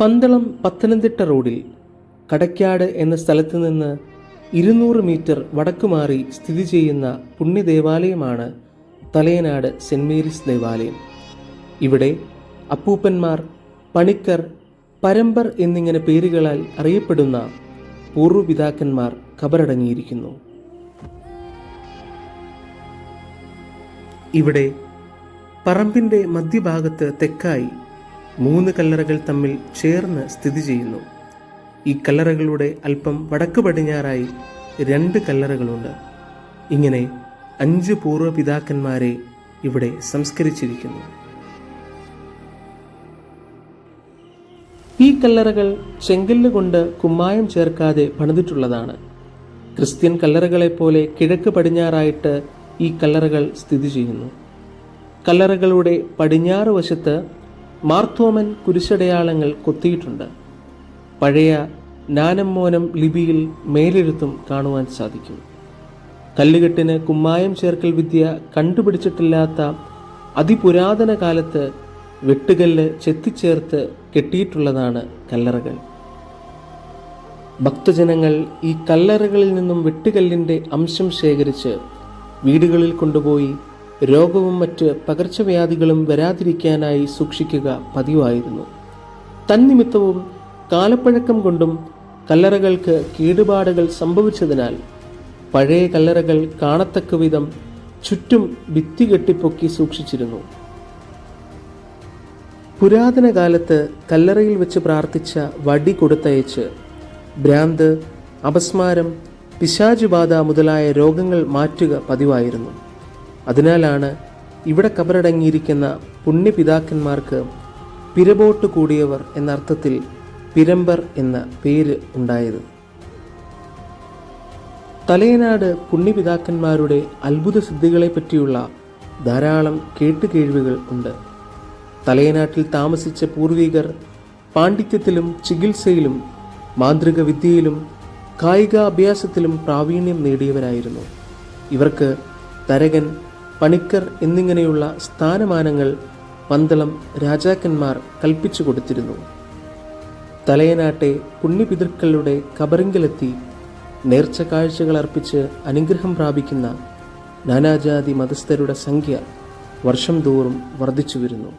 പന്തളം പത്തനംതിട്ട റോഡിൽ കടക്കാട് എന്ന സ്ഥലത്ത് നിന്ന് ഇരുന്നൂറ് മീറ്റർ വടക്കുമാറി സ്ഥിതി ചെയ്യുന്ന പുണ്യദേവാലയമാണ് തലയനാട് സെന്റ് മേരീസ് ദേവാലയം. ഇവിടെ അപ്പൂപ്പന്മാർ പണിക്കർ പരമ്പർ എന്നിങ്ങനെ പേരുകളാൽ അറിയപ്പെടുന്ന പൂർവപിതാക്കന്മാർ കബറടങ്ങിയിരിക്കുന്നു. ഇവിടെ പറമ്പിന്റെ മധ്യഭാഗത്ത് തെക്കായി മൂന്ന് കല്ലറകൾ തമ്മിൽ ചേർന്ന് സ്ഥിതി ചെയ്യുന്നു. ഈ കല്ലറകളുടെ അല്പം വടക്ക് പടിഞ്ഞാറായി രണ്ട് കല്ലറകളുണ്ട്. ഇങ്ങനെ അഞ്ച് പൂർവ പിതാക്കന്മാരെ ഇവിടെ സംസ്കരിച്ചിരിക്കുന്നു. ഈ കല്ലറകൾ ചെങ്കല്ല് കൊണ്ട് കുമ്മായം ചേർക്കാതെ പണിതിട്ടുള്ളതാണ്. ക്രിസ്ത്യൻ കല്ലറകളെപ്പോലെ കിഴക്ക് പടിഞ്ഞാറായിട്ട് ഈ കല്ലറകൾ സ്ഥിതി ചെയ്യുന്നു. കല്ലറകളുടെ പടിഞ്ഞാറ് വശത്ത് മാർത്തോമൻ കുരിശടയാളങ്ങൾ കൊത്തിയിട്ടുണ്ട്. പഴയ നാനമ്മോനം ലിപിയിൽ മേലെഴുത്തും കാണുവാൻ സാധിക്കും. കല്ലുകെട്ടിന് കുമ്മായം ചേർക്കൽ വിദ്യ കണ്ടുപിടിച്ചിട്ടില്ലാത്ത അതിപുരാതന കാലത്ത് വെട്ടുകല്ല് ചെത്തിച്ചേർത്ത് കെട്ടിയിട്ടുള്ളതാണ് കല്ലറകൾ. ഭക്തജനങ്ങൾ ഈ കല്ലറകളിൽ നിന്നും വെട്ടുകല്ലിന്റെ അംശം ശേഖരിച്ച് വീടുകളിൽ കൊണ്ടുപോയി രോഗവും മറ്റ് പകർച്ചവ്യാധികളും വരാതിരിക്കാനായി സൂക്ഷിക്കുക പതിവായിരുന്നു. തന്നിമിത്തവും കാലപ്പഴക്കം കൊണ്ടും കല്ലറകൾക്ക് കേടുപാടുകൾ സംഭവിച്ചതിനാൽ പഴയ കല്ലറകൾ കാണത്തക്ക വിധം ചുറ്റും ഭിത്തി കെട്ടിപ്പൊക്കി സൂക്ഷിച്ചിരുന്നു. പുരാതന കാലത്ത് കല്ലറയിൽ വെച്ച് പ്രാർത്ഥിച്ച വടി കൊടുത്തയച്ച് ഭ്രാന്ത് അപസ്മാരം പിശാചുബാധ മുതലായ രോഗങ്ങൾ മാറ്റുക പതിവായിരുന്നു. അതിനാലാണ് ഇവിടെ കബറടങ്ങിയിരിക്കുന്ന പുണ്യപിതാക്കന്മാർക്ക് പിരബോട്ട് കൂടിയവർ എന്നർത്ഥത്തിൽ പിരമ്പർ എന്ന പേര് ഉണ്ടായത്. തലയനാട് പുണ്യപിതാക്കന്മാരുടെ അത്ഭുത സിദ്ധികളെ പറ്റിയുള്ള ധാരാളം കേട്ടുകേഴ്വികൾ ഉണ്ട്. തലയനാട്ടിൽ താമസിച്ച പൂർവികർ പാണ്ഡിത്യത്തിലും ചികിത്സയിലും മാന്ത്രിക വിദ്യയിലും കായികാഭ്യാസത്തിലും പ്രാവീണ്യം നേടിയവരായിരുന്നു. ഇവർക്ക് തരകൻ പണിക്കർ എന്നിങ്ങനെയുള്ള സ്ഥാനമാനങ്ങൾ പന്തളം രാജാക്കന്മാർ കൽപ്പിച്ചു കൊടുത്തിരുന്നു. തലയനാട്ടെ പുണ്യപിതൃക്കളുടെ കബറിങ്കലെത്തി നേർച്ച കാഴ്ചകൾ അർപ്പിച്ച് അനുഗ്രഹം പ്രാപിക്കുന്ന നാനാജാതി മതസ്ഥരുടെ സംഖ്യ വർഷം തോറും വർദ്ധിച്ചു വരുന്നു